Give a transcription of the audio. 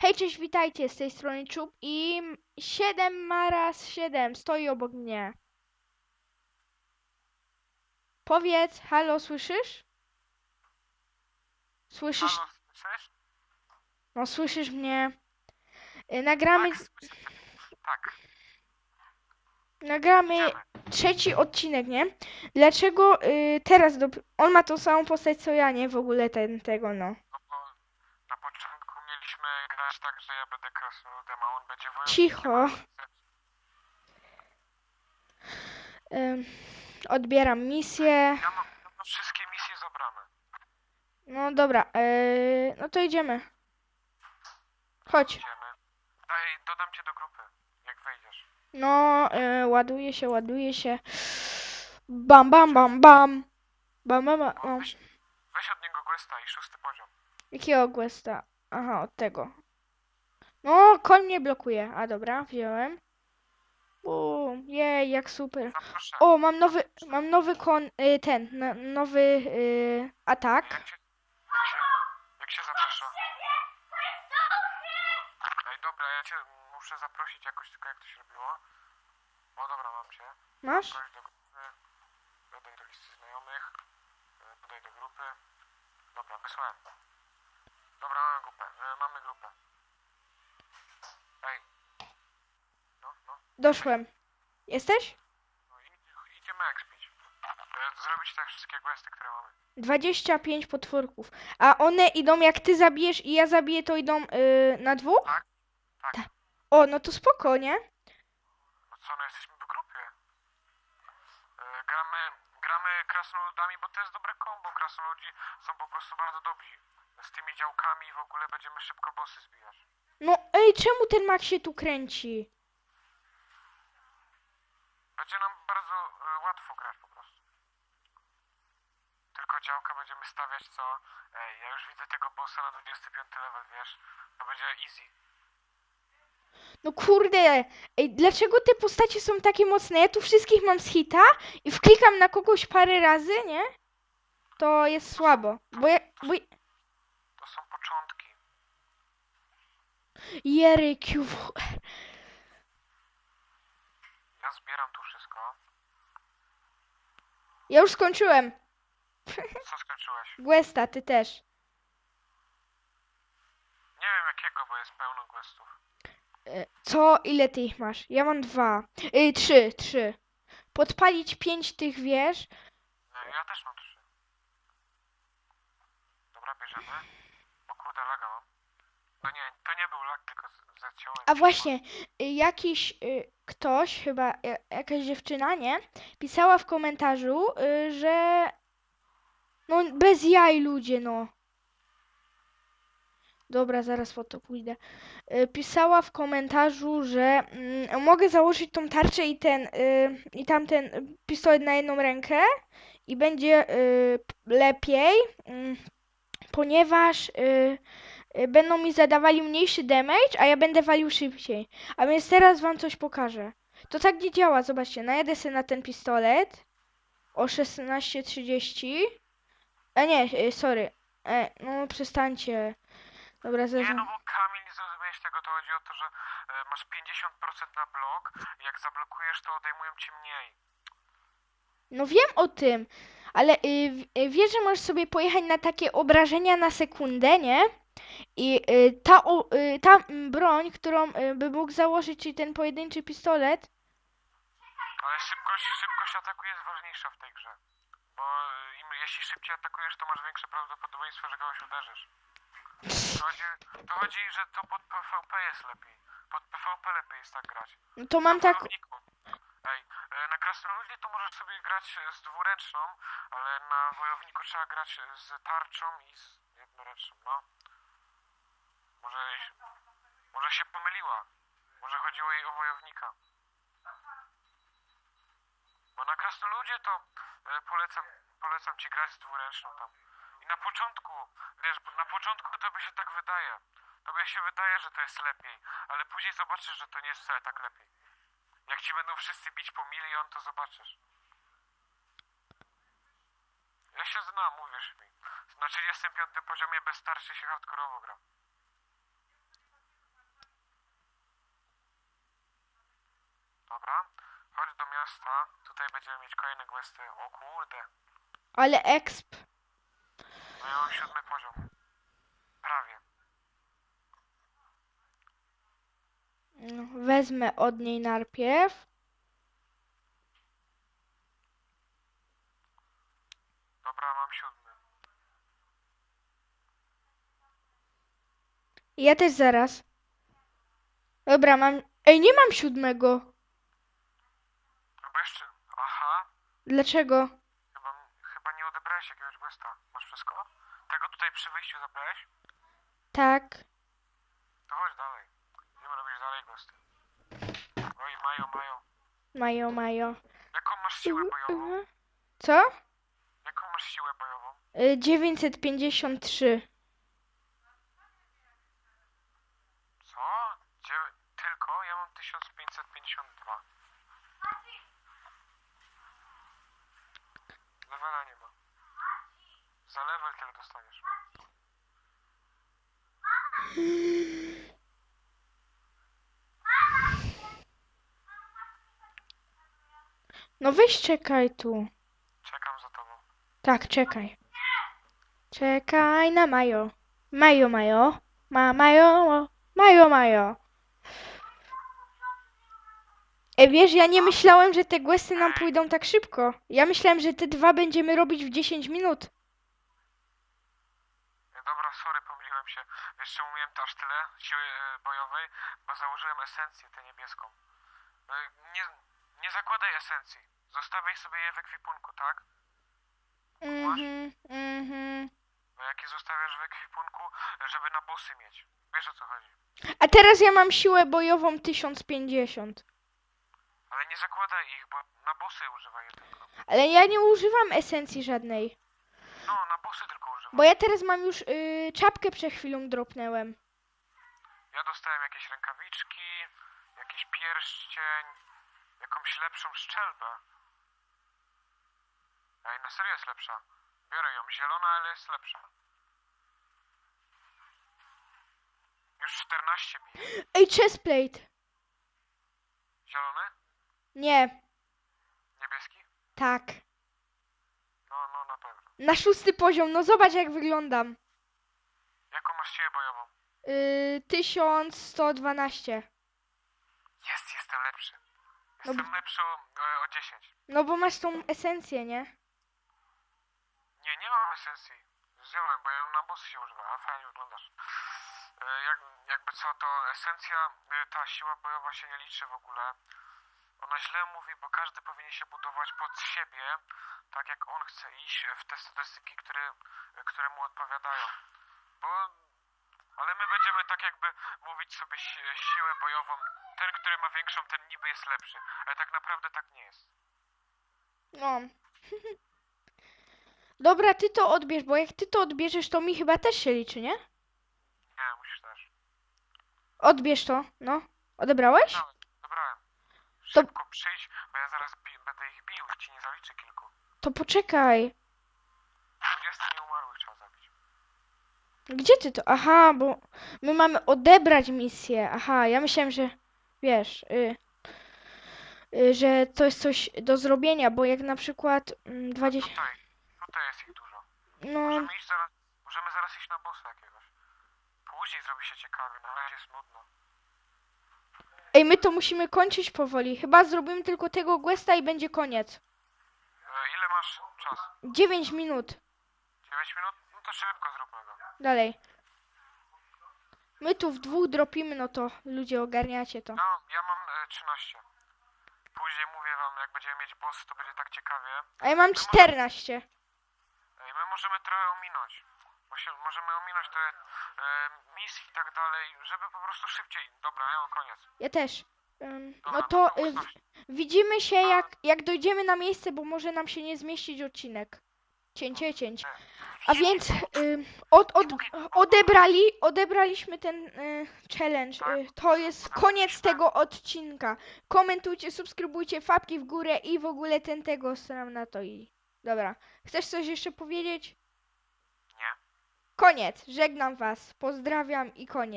Hej, cześć, witajcie, z tej strony Czub i 7 ma raz 7 stoi obok mnie. Powiedz, halo, słyszysz? Słyszysz? Halo, słyszysz? No, słyszysz mnie. Y, Nagramy, Tak. Tak, nagramy idziemy. trzeci odcinek, nie? Dlaczego y, teraz dop- on ma tą samą postać co ja, nie? W ogóle ten, tego, no. Tak, że ja będę on będzie wojownikiem. Cicho. Ym, odbieram misję. Ja mam, ja mam wszystkie misje zabrane. No dobra, y, no to idziemy. Chodź. Idziemy. Daj, dodam cię do grupy, jak wejdziesz. No, y, ładuje się, ładuje się. Bam, bam, bam, bam. Bam, bam, bam. Weź, weź od niego questa i szósty poziom. Jakiego questa? Aha, od tego. No, koń mnie blokuje. A dobra, wziąłem. Bum, jej, jak super. O, mam nowy, mam nowy kon, y, ten, no, nowy y, atak. Jak się, jak się, jak się zaprasza? Ej, dobra, ja cię muszę zaprosić jakoś, tylko jak to się robiło. O, dobra, mam cię. Masz? Chodź do grupy. Dodaj do listy znajomych. e, Dodaj do grupy. Dobra, wysłałem. Dobra, mamy grupę. e, Mamy grupę. Ej. No, no. Doszłem. Jesteś? no i, idziemy expić. E, Zrobić te wszystkie questy, które mamy. 25 potworków. A one idą, jak ty zabijesz i ja zabiję, to idą y, na dwóch? Tak, tak. Tak. O, no to spoko, nie? No co, no jesteśmy w grupie. E, Gramy, gramy krasnoludami, bo to jest dobre kombo. Krasnoludzi są po prostu bardzo dobrzy. Z tymi działkami w ogóle będziemy szybko bossy zbijać. No, ej, czemu ten mak się tu kręci? Będzie nam bardzo e, łatwo grać po prostu. Tylko działka będziemy stawiać co? Ej, ja już widzę tego bossa na 25 level, wiesz? To będzie easy. No kurde, ej, dlaczego te postacie są takie mocne? Ja tu wszystkich mam z hita i wklikam na kogoś parę razy, nie? To jest słabo, bo ja, bo To są początki. Ja zbieram tu wszystko. ja już skończyłem. Co skończyłeś? Guesta, ty też. Nie wiem jakiego, bo jest pełno questów. E, Co? Ile ty ich masz? Ja mam dwa. Y, trzy, trzy. Podpalić pięć tych wież. E, Ja też mam trzy. Dobra, bierzemy. O kurde, laga mam. No nie, to nie był lag, tylko z-. A właśnie, y, jakiś y, ktoś, chyba ja- jakaś dziewczyna, nie? Pisała w komentarzu, y, że no bez jaj ludzie, no. Dobra, zaraz po to pójdę. Y, Pisała w komentarzu, że mm, mogę założyć tą tarczę i ten y, i tamten pistolet na jedną rękę i będzie y, lepiej, mm, ponieważ y, y, będą mi zadawali mniejszy damage, a ja będę walił szybciej. A więc teraz wam coś pokażę. To tak nie działa, zobaczcie. Najadę sobie na ten pistolet o 16.30. A nie, y, sorry. E, no przestańcie. Dobra, Nie, zezwolę. no bo Kamil, nie zrozumiałeś tego, to chodzi o to, że e, masz 50% na blok, jak zablokujesz, to odejmują ci mniej. No wiem o tym, ale y, y, wiesz, że możesz sobie pojechać na takie obrażenia na sekundę, nie? I y, ta, y, ta mm, broń, którą y, by mógł założyć, czyli ten pojedynczy pistolet, Ale szybkość, szybkość ataku jest ważniejsza w tej grze. Bo im, jeśli szybciej atakujesz, to masz większe prawdopodobieństwo, że kogoś uderzysz. To chodzi, to chodzi że to pod PvP jest lepiej. Pod PvP lepiej jest tak grać. no to mam tak. Ej, e, na krasnoludzie to możesz sobie grać z dwuręczną, ale na wojowniku trzeba grać z tarczą i z jednoręczną, no. Może, może się pomyliła. Może chodziło jej o wojownika. Bo na krasnoludzie to e, polecam, polecam ci grać z dwuręczną tam. I na początku, wiesz, na początku to by się tak wydaje. Tobie się wydaje, że to jest lepiej, ale później zobaczysz, że to nie jest wcale tak lepiej. Jak ci będą wszyscy bić po milion, to zobaczysz. Ja się znam, mówisz mi. Na 35 poziomie bez starszy się hardkorowo gra. Dobra, chodź do miasta, tutaj będziemy mieć kolejne questy. O kurde, Ale exp. no ja mam siódmy poziom. Prawie. No, Wezmę od niej najpierw. Dobra, mam siódmy. Ja też zaraz. Dobra, mam. Ej, nie mam siódmego. No bo jeszcze, aha, Dlaczego? chyba, chyba nie odebrałeś jakiegoś questa. Masz wszystko? Tego tutaj przy wyjściu zabrałeś? Tak. To chodź dalej. Będziemy robić dalej questy. Oj, mają, mają. Majo, majo. Jaką masz siłę bojową? Mhm. Co? Jaką masz siłę bojową? Y, 953. Co? Gdzie? Tylko? Ja mam 1552. Levela nie ma. Za level tyle dostaniesz. No weź czekaj tu. Czekam za tobą. Tak, czekaj. Czekaj na Majo. Majo, Majo. Ma, Majo. Majo, Majo. Ej, wiesz, ja nie myślałem, że te questy nam pójdą tak szybko. Ja myślałem, że te dwa będziemy robić w 10 minut. Dobra, sorry, pomyliłem się. Wiesz czemu miałem aż tyle siły e, bojowej? Bo założyłem esencję tę niebieską. E, Nie, nie zakładaj esencji. Zostawiaj sobie je w ekwipunku, tak? Mhm, mhm. Bo jak je zostawiasz w ekwipunku, żeby na bossy mieć. Wiesz o co chodzi. A teraz ja mam siłę bojową 1050. Ale nie zakładaj ich, bo na bossy używaj je tylko. Ale ja nie używam esencji żadnej. No, na bossy tylko używaj. Bo ja teraz mam już y, czapkę przed chwilą dropnęłem. Ja dostałem jakieś rękawiczki, jakiś pierścień, jakąś lepszą szczelbę. Ej, na serio jest lepsza. Biorę ją, zielona, ale jest lepsza. Już 14 bije. Ej, chestplate. Zielony? Nie, Niebieski? tak. No, no, na szósty poziom, no zobacz jak wyglądam. Jaką masz siłę bojową? Y, 1112. Jest, jestem lepszy. No Jestem lepszy o, o 10. No bo masz tą esencję, nie? Nie, nie mam esencji. Wziąłem, bo ją na bossy się używa, a fajnie wyglądasz. E, jak, jakby co, to esencja, e, ta siła bojowa się nie liczy w ogóle. Ona źle mówi, bo każdy powinien się budować pod siebie, tak jak on chce iść w te statystyki, które, które mu odpowiadają. Bo, ale my będziemy tak jakby mówić sobie si siłę bojową. Ten, który ma większą, ten niby jest lepszy. Ale tak naprawdę tak nie jest. No. Dobra, ty to odbierz, bo jak ty to odbierzesz, to mi chyba też się liczy, nie? Nie, musisz też. Odbierz to, no. Odebrałeś? No. To- Szybko przyjdź, bo ja zaraz bi- będę ich bił, ci nie zaliczy kilku. To poczekaj. 20 nieumarłych trzeba zabić. Gdzie ty to? Aha, bo my mamy odebrać misję. Aha, ja myślałem, że wiesz, y, y, że to jest coś do zrobienia, bo jak na przykład mm, 20. Tutaj, tutaj jest ich dużo. No, Możemy iść zaraz, możemy zaraz iść na bossa jakiegoś. Później zrobi się ciekawie, na razie jest nudno. Ej, my to musimy kończyć powoli. Chyba zrobimy tylko tego questa i będzie koniec. E, ile masz czas? 9 minut. 9 minut? No to szybko zróbmy go. Dalej. My tu w dwóch dropimy, no to ludzie ogarniacie to. No, ja mam e, 13. Później mówię wam, jak będziemy mieć boss, to będzie tak ciekawie. A ja mam 14. Ej, my możemy trochę ominąć. Się, możemy ominąć te e, misje i tak dalej, żeby po prostu szybciej. Dobra, ja mam koniec. Ja też. Ym, Dobra, no to y, ustaw się. widzimy się jak, jak dojdziemy na miejsce, bo może nam się nie zmieścić odcinek. Cięcie, cięć. A więc y, od, od, odebrali, odebraliśmy ten y, challenge. Y, to jest koniec tego odcinka. Komentujcie, subskrybujcie, fapki w górę i w ogóle ten tego stram na to i. Dobra. Chcesz coś jeszcze powiedzieć? Nie. Koniec. Żegnam was. Pozdrawiam i koniec.